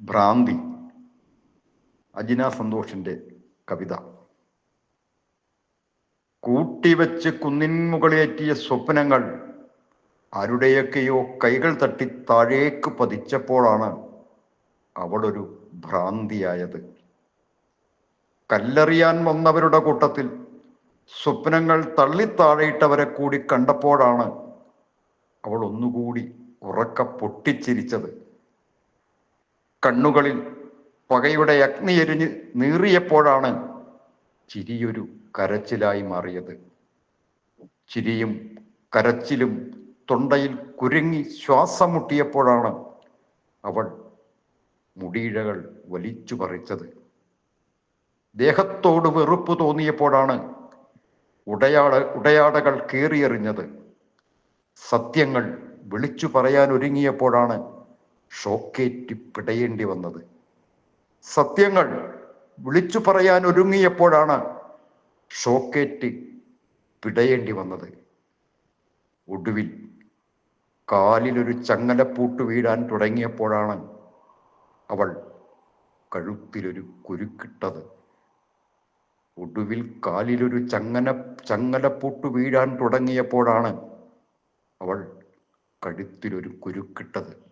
ഭ്രാന്തി. അജിന സന്തോഷിന്റെ കവിത. കൂട്ടിവെച്ച് കുന്നിൻ മുകളിലേറ്റിയ സ്വപ്നങ്ങൾ ആരുടെയൊക്കെയോ കൈകൾ തട്ടി താഴേക്ക് പതിച്ചപ്പോഴാണ് അവളൊരു ഭ്രാന്തിയായത്. കല്ലെറിയാൻ വന്നവരുടെ കൂട്ടത്തിൽ സ്വപ്നങ്ങൾ തള്ളിത്താഴയിട്ടവരെ കൂടി കണ്ടപ്പോഴാണ് അവൾ ഒന്നുകൂടി ഉറക്ക പൊട്ടിച്ചിരിച്ചത്. കണ്ണുകളിൽ പകയുടെ അഗ്നി എരിഞ്ഞ് നീറിയപ്പോഴാണ് ചിരിയൊരു കരച്ചിലായി മാറിയത്. ചിരിയും കരച്ചിലും തൊണ്ടയിൽ കുരുങ്ങി ശ്വാസം മുട്ടിയപ്പോഴാണ് അവൾ മുടിയിഴകൾ വലിച്ചു പറിച്ചത്. ദേഹത്തോട് വെറുപ്പ് തോന്നിയപ്പോഴാണ് ഉടയാട ഉടയാടകൾ കീറിയെറിഞ്ഞത്. സത്യങ്ങൾ വിളിച്ചു പറയാൻ ഒരുങ്ങിയപ്പോഴാണ് ഷോക്കേറ്റ് പിടയേണ്ടി വന്നത്. സത്യങ്ങൾ വിളിച്ചു പറയാൻ ഒരുങ്ങിയപ്പോഴാണ് ഷോക്കേറ്റ് പിടയേണ്ടി വന്നത്. ഒടുവിൽ കാലിലൊരു ചങ്ങലപ്പൂട്ട് വീഴാൻ തുടങ്ങിയപ്പോഴാണ് അവൾ കഴുത്തിലൊരു കുരുക്കിട്ടത്. ഒടുവിൽ കാലിലൊരു ചങ്ങന ചങ്ങലപ്പൂട്ട് വീഴാൻ തുടങ്ങിയപ്പോഴാണ് അവൾ കഴുത്തിലൊരു കുരുക്കിട്ടത്.